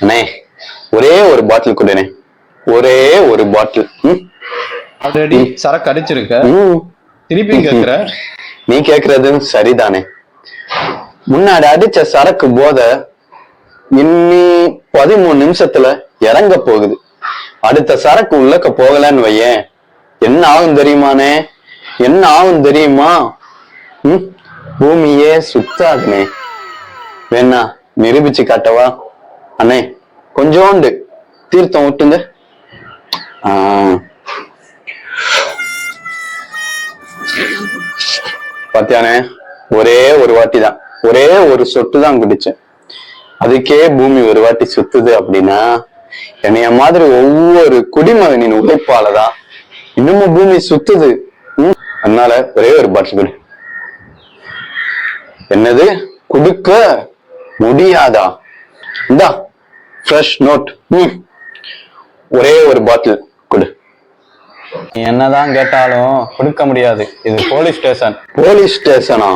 அண்ணே ஒரே ஒரு பாட்டில் கொடுண்ணே. ஒரே ஒரு பாட்டில் ஆல்ரெடி சரக்கு அடிச்சிருக்க. திருப்பி கேக்குற? நீ கேக்குறது சரிதானே. முன்னாடி அடிச்ச சரக்கு போத இன்னி பதிமூணு நிமிஷத்துல இறங்க போகுது. அடுத்த சரக்கு உள்ளக்க போகலன்னு வையேன். என்ன ஆகும் தெரியுமானே என்ன ஆகும் தெரியுமா? பூமியே சுத்தாதுனே வேணா நிரூபிச்சு காட்டவா? அண்ணே கொஞ்சோண்டு தீர்த்தம் விட்டுங்க பாத்தியானே ஒரே ஒரு வாட்டி தான் ஒரே ஒரு சொட்டு தான் குடிச்சேன் அதுக்கே பூமி ஒரு வாட்டி சுத்துது அப்படின்னா என்னைய மாதிரி ஒவ்வொரு குடிமகனின் உழைப்பாலதான் இன்னமும் பூமி சுத்துது. அதனால ஒரே ஒரு பாட்டில் குடி. என்னது? குடுக்க முடியாதா? இந்தா. ஃப்ரெஷ் நோட் ம் ஒரே ஒரு பாட்டில் கொடு. என்னதான் கேட்டாலும் கொடுக்க முடியாது. இது போலீஸ் ஸ்டேஷன் போலீஸ் ஸ்டேஷனா